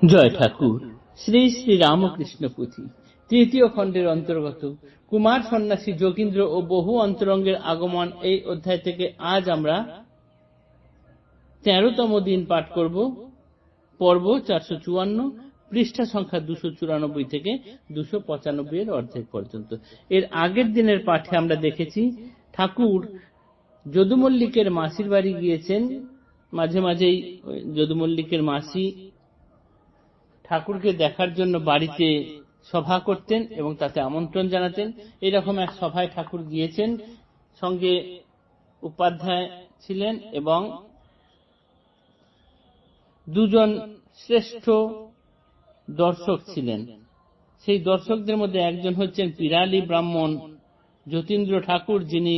জয় ঠাকুর। শ্রী শ্রী রামকৃষ্ণ পুঁথি। তৃতীয় খণ্ডের অন্তর্গত কুমার সন্ন্যাসী যোগীন্দ্র ও বহু অন্তরঙ্গের আগমন এই অধ্যায় থেকে আজ আমরা তেরোতম দিন পাঠ করব। পর্ব চারশো চুয়ান্ন, পৃষ্ঠা সংখ্যা দুশো চুরানব্বই থেকে দুশো পঁচানব্বই এর অর্ধেক পর্যন্ত। এর আগের দিনের পাঠে আমরা দেখেছি, ঠাকুর যদুমল্লিকের মাসির বাড়ি গিয়েছেন। মাঝে মাঝেই যদুমল্লিকের মাসি ঠাকুরকে দেখার জন্য বাড়িতে সভা করতেন এবং তাতে আমন্ত্রণ জানাতেন। এরকম এক সভায় ঠাকুর গিয়েছেন, সঙ্গে উপাধ্যায় ছিলেন এবং দুজন শ্রেষ্ঠ দর্শক ছিলেন। সেই দর্শকদের মধ্যে একজন হচ্ছেন পিরালি ব্রাহ্মণ যতীন্দ্র ঠাকুর, যিনি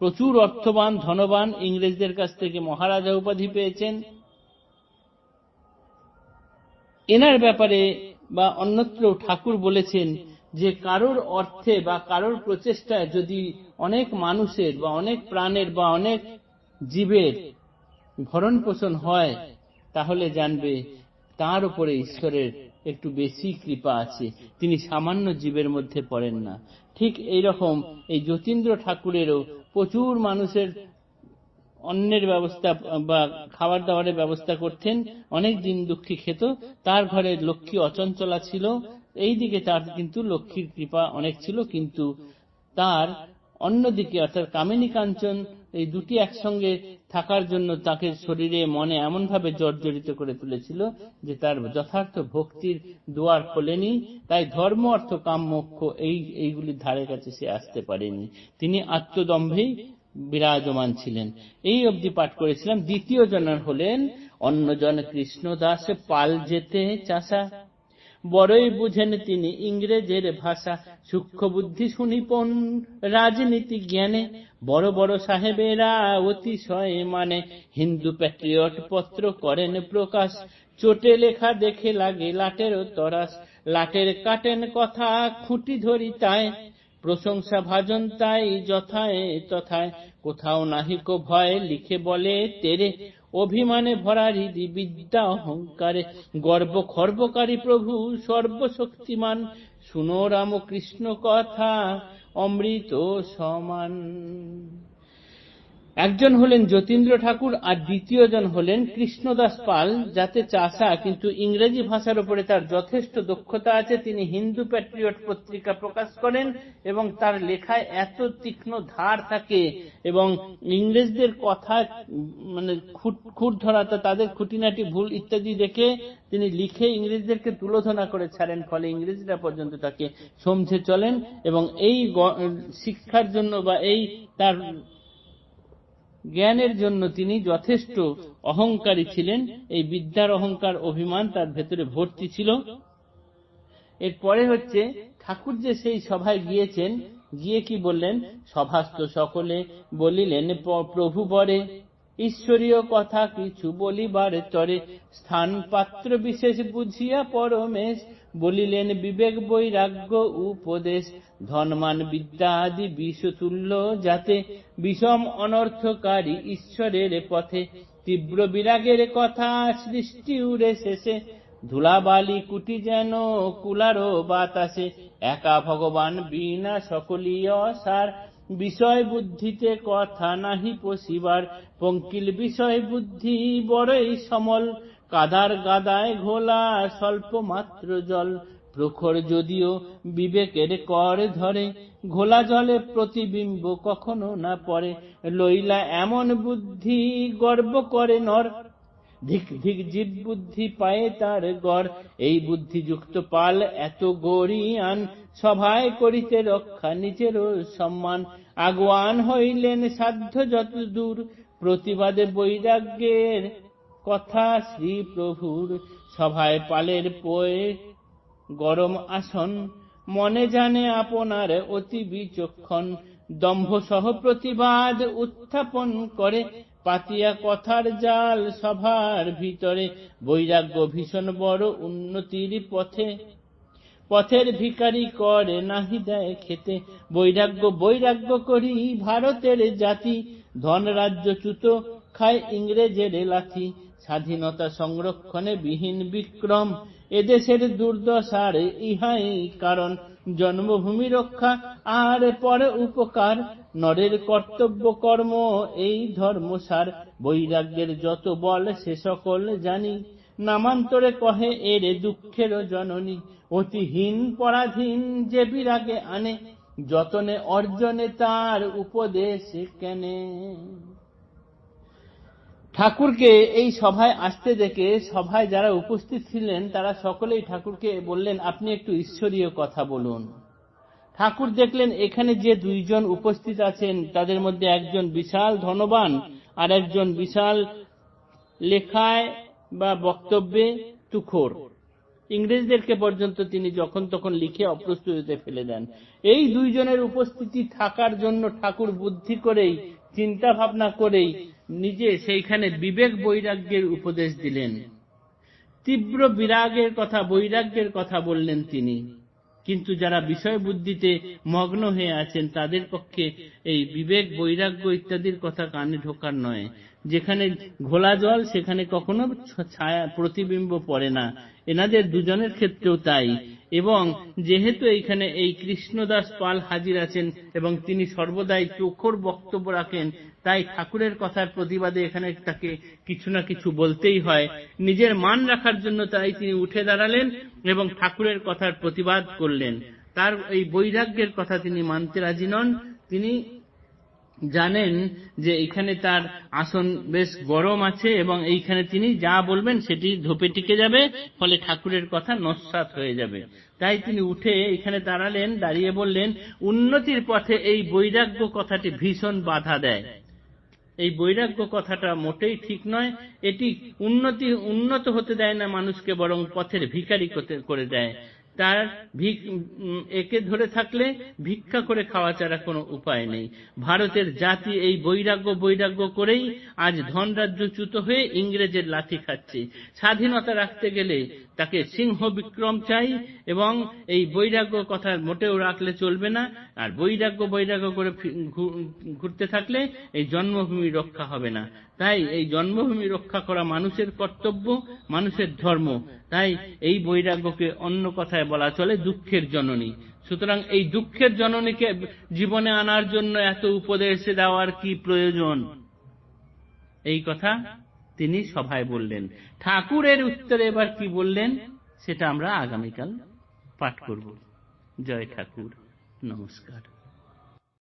প্রচুর অর্থবান, ধনবান ইংরেজদের কাছ থেকে মহারাজা উপাধি পেয়েছেন। এনার ব্যাপারে বা অন্যত্র ঠাকুর বলেছেন যে কারোর অর্থে বা কারোর প্রচেষ্টায় যদি অনেক মানুষের বা অনেক প্রাণের বা অনেক জীবের ভরণ পোষণ হয়, তাহলে জানবে তার উপরে ঈশ্বরের একটু বেশি কৃপা আছে। তিনি সামান্য জীবের মধ্যে পড়েন না। ঠিক এই রকম এই যতীন্দ্র ঠাকুরেরও প্রচুর মানুষের অন্যের ব্যবস্থা বা খাবার দাবারের ব্যবস্থা করতেন। অনেক দিন দুঃখী খেত। তার ঘরে লক্ষ্মী অচঞ্চলা ছিল। এই দিকে তার কিন্তু লক্ষ্মীর কৃপা অনেক ছিল। কিন্তু তার অন্যদিকে, অর্থাৎ কামিনী কাঞ্চন, এই দুটি একসঙ্গে থাকার জন্য তাকে শরীরে, মনে এমনভাবে জর্জরিত করে তুলেছিল যে তার যথার্থ ভক্তির দুয়ার খোলেনি। তাই ধর্ম, অর্থ কাম মোক্ষ এই, এইগুলির ধারে কাছে সে আসতে পারেনি। তিনি আত্মদম্ভেই বিরাজমান ছিলেন। এই অবধি পাঠ করেছিলাম, দ্বিতীয় জনের হলেন অন্যজন কৃষ্ণদাস পাল যেতে চাষা। বড়ই বুঝেন তিনি ইংরেজের ভাষা, সূক্ষ্ম বুদ্ধি শুনিপন রাজনীতি জ্ঞানে। বড় বড় সাহেবেরা অতিশয় মানে হিন্দু প্যাট্রিয়ট পত্র করেন প্রকাশ। চোটে লেখা দেখে লাগে লাটের তরাস লাটের কাটেন কথা খুঁটি ধরি তাই প্রশংসা ভাজন তাই যথায় তথায়। কোথাও নাহিক ভয় লিখে বলে তেরে। অভিমানে ভরা হৃদি বিদ্যা অহংকারে। গর্ব খর্বকারী প্রভু সর্বশক্তিমান। শুনো রাম কৃষ্ণ কথা, অমৃত সমান। একজন হলেন যতীন্দ্র ঠাকুর আর দ্বিতীয়জন হলেন কৃষ্ণদাস পাল, যাতে চাষা কিন্তু ইংরেজি ভাষার উপরে তার যথেষ্ট দক্ষতা আছে, তিনি হিন্দু প্যাট্রিয়ট পত্রিকা প্রকাশ করেন এবং তার লেখায় এত তীক্ষ্ণ ধার থাকে এবং ইংরেজদের কথা মানে খুঁট ধরাতে তাদের খুঁটিনাটি ভুল ইত্যাদি দেখে তিনি লিখে ইংরেজদেরকে তুলোধনা করে ছাড়েন, ফলে ইংরেজরা পর্যন্ত তাকে সমঝে চলেন এবং এই শিক্ষার জন্য বা এই তার জ্ঞানের জন্য তিনি যথেষ্ট অহংকারী ছিলেন। এই বিদ্যার অহংকার অভিমান তার ভেতরে ভর্তি ছিল। এরপরে হচ্ছে, ঠাকুর যে সেই সভায় গিয়েছেন, গিয়ে কি বললেন? সভাস্থ সকলে বলিলেন প্রভু বরে ঈশ্বরীয় কথা কিছু বলিবার তরে স্থান পাত্র বিশেষ বুঝিয়া পরমেশ বলিলেন, বিবেক, বৈরাগ্য, উপদেশ, ধনমান, বিদ্যা আদি বিষতুল্য যাতে বিষম অনর্থকারী ঈশ্বরের পথে তীব্র বিরাগের কথা সৃষ্টি উড়ে শেষে ধুলাবালি কুটি যেন কুলারো বাতাসে একা ভগবান বিনা সকলীয় সার বিষয় বুদ্ধিতে কথা নাহি পশিবার, পঙ্কিল বিষয় বুদ্ধি বড়ই সমল। কাদার গাদায় ঘোলা, স্বল্প মাত্র জল। প্রখর যদিও বিবেকের কর ধরে, ঘোলা জলে প্রতিবিম্ব কখনো না পড়ে। লইলা এমন বুদ্ধি গর্ব করে নর। ধিক ধিক জীব বুদ্ধি পায়ে তার গড়। এই বুদ্ধিযুক্ত পাল এত গরিয়ান, সভায় করিতে রক্ষা নিজেরও সম্মান। আগুয়ান হইলেন সাধ্য যত দূর, প্রতিবাদে বৈরাগ্যের কথা শ্রী প্রভুর সভায় পালের পোয়ে গরম আসন, মনে জানে আপনার অতি বিচক্ষণ। দম্ভ সহ প্রতিবাদ উত্থাপন করে, পাতিয়া কথার জাল সভার ভিতরে। বৈরাগ্য ভীষণ বড় উন্নতির পথে। পথের ভিকারি করে নাহি দেয় খেতে। বৈরাগ্য বৈরাগ্য করি ভারতের জাতি। ধন রাজ্য খায় ইংরেজের লাথি। স্বাধীনতা সংরক্ষণে বিহীন বিক্রম, এদেশের দুর্দশার ইহাই কারণ। জন্মভূমি রক্ষা, আর পরে উপকার। নরের কর্তব্য কর্ম, এই ধর্মসার। বৈরাগ্যের যত বল, সে সকল জানি। নামান্তরে কহে এর দুঃখের জননী, অতিহীন পরাধীন যে বিরাগে আনে। যতনে অর্জনে তার উপদেশ কেনে। ঠাকুরকে এই সভায় আসতে দেখে সভায় যারা উপস্থিত ছিলেন, তারা সকলেই ঠাকুরকে বললেন, আপনি একটু ঈশ্বরীয় কথা বলুন। ঠাকুর দেখলেন, এখানে যে দুইজন উপস্থিত আছেন, তাদের মধ্যে একজন বিশাল ধনবান আর একজন বিশাল লেখায় বা বক্তব্যে তুখোর। ইংরেজদেরকে পর্যন্ত তিনি যখন তখন লিখে অপ্রস্তুতিতে ফেলে দেন। এই দুইজনের উপস্থিতি থাকার জন্য ঠাকুর বুদ্ধি করেই চিন্তা ভাবনা করেই নিজে সেইখানে বিবেক বৈরাগ্যের উপদেশ দিলেন। তীব্র বিরাগের কথা, বৈরাগ্যের কথা বললেন তিনি। কিন্তু যারা বিষয় বুদ্ধিতে মগ্ন হয়ে আছেন, তাদের পক্ষে এই বিবেক, বৈরাগ্য ইত্যাদির কথা কানে ঢোকার নয়। যেখানে ঘোলা জল, সেখানে কখনো ছায়া, প্রতিবিম্ব পড়ে না। এনাদের দুজনের ক্ষেত্রেও তাই। এবং যেহেতু এইখানে এই কৃষ্ণদাস পাল হাজির আছেন এবং তিনি সর্বদাই চোখর বক্তব্য রাখেন, তাই ঠাকুরের কথার প্রতিবাদে এখানে তাকে কিছু না কিছু বলতেই হয়। নিজের মান রাখার জন্য তাই তিনি উঠে দাঁড়ালেন এবং ঠাকুরের কথার প্রতিবাদ করলেন। তার এই বৈরাগ্যের কথা তিনি মানতে রাজি নন। তিনি জানেন যে এখানে তার আসন বেশ গরম আছে এবং এইখানে তিনি যা বলবেন সেটি ধোপে টিকে যাবে, ফলে ঠাকুরের কথা নস্বাত হয়ে যাবে। তাই তিনি উঠে এখানে দাঁড়ালেন, দাঁড়িয়ে বললেন, উন্নতির পথে এই বৈরাগ্য কথাটি ভীষণ বাধা দেয়। এই বৈরাগ্য কথাটা মোটেই ঠিক নয়, এটি উন্নতি, উন্নত হতে দেয় না মানুষকে, বরং পথের ভিখারি করে দেয়। তার একে ধরে থাকলে ভিক্ষা করে খাওয়া ছাড়া কোনো উপায় নেই। ভারতের জাতি এই বৈরাগ্য বৈরাগ্য করেই আজ ধনরাজ্যচ্যুত হয়ে ইংরেজের লাঠি খাচ্ছে। স্বাধীনতা রাখতে গেলে তাকে সিংহ বিক্রম চাই এবং এই বৈরাগ্য কথা মোটেও রাখলে চলবে না। আর বৈরাগ্য বৈরাগ্য করে ঘুরতে থাকলে এই জন্মভূমি রক্ষা হবে না। তাই এই জন্মভূমি রক্ষা করা মানুষের কর্তব্য, মানুষের ধর্ম। তাই এই বৈরাগ্যকে অন্য কথায় বলা চলে দুঃখের জননী। সুতরাং এই দুঃখের জননীকে জীবনে আনার জন্য এত উপদেশ দেওয়ার কি প্রয়োজন? এই কথা তিনি সভায় বললেন। ঠাকুরের উত্তরে এবার কি বললেন? সেটা আমরা আগামীকাল পাঠ করব। জয় ঠাকুর। নমস্কার।